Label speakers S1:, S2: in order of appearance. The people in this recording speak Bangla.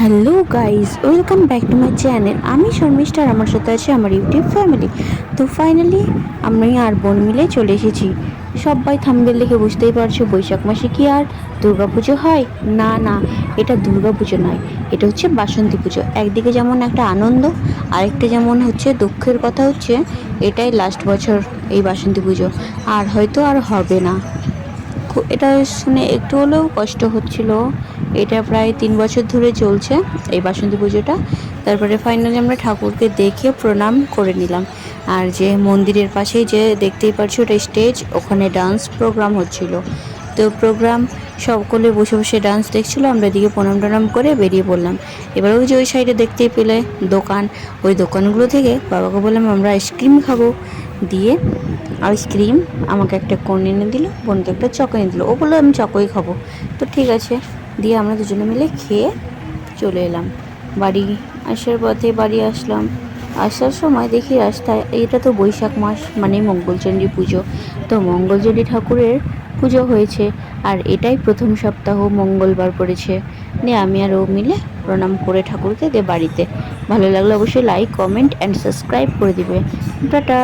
S1: Hello guys welcome back to my channel আমি শর্মিষ্ঠা আর আমার সাথে আছে আমার ইউটিউব ফ্যামিলি তো ফাইনালি আমি আর বোন মিলে চলে এসেছি। সবাই থাম্বেল দেখে বুঝতেই পারছ, বৈশাখ মাসে কি আর দুর্গাপুজো হয়? না না, এটা দুর্গাপুজো নয়। এটা হচ্ছে বাসন্তী পুজো। একদিকে যেমন একটা আনন্দ, আরেকটা যেমন হচ্ছে দুঃখের কথা হচ্ছে, এটাই লাস্ট বছর এই বাসন্তী পুজো। আর হয়তো আর হবে না। এটা শুনে একটু হলেও কষ্ট হচ্ছিল। এটা প্রায় তিন বছর ধরে চলছে এই বাসন্তী পুজোটা। তারপরে ফাইনালি আমরা ঠাকুরকে দেখে প্রণাম করে নিলাম। আর যে মন্দিরের পাশেই যে দেখতেই পাচ্ছো ওটা স্টেজ ওখানে ডান্স প্রোগ্রাম হচ্ছিল। তো প্রোগ্রাম সকলে বসে বসে ডান্স দেখছিল, আমরা এদিকে প্রণাম টনাম করে বেরিয়ে পড়লাম। এবার ওই যে ওই সাইডে দেখতেই পেলে দোকান। ওই দোকানগুলো থেকে বাবাকে বললাম, আমরা আইসক্রিম খাব। দিয়ে আইসক্রিম, আমাকে একটা কোন এনে দিল বোনকে একটা চকো এনে দিল। ও বলল, আমি চকোই খাব। তো ঠিক আছে, দিয়ে আমরা দুজনে মিলে খেয়ে চলে এলাম। বাড়ি আসার পথে বাড়ি আসলাম। আসার সময় দেখি রাস্তায়, এটা তো বৈশাখ মাস মানে মঙ্গলচণ্ডী পুজো। তো মঙ্গলচণ্ডী ঠাকুরের পুজো হয়েছে, আর এটাই প্রথম সপ্তাহ মঙ্গলবার পড়েছে। নিয়ে আমি আর ও মিলে প্রণাম করে ঠাকুরকে দিয়ে বাড়িতে। ভালো লাগলে অবশ্যই লাইক কমেন্ট অ্যান্ড সাবস্ক্রাইব করে দিবে। টাটা!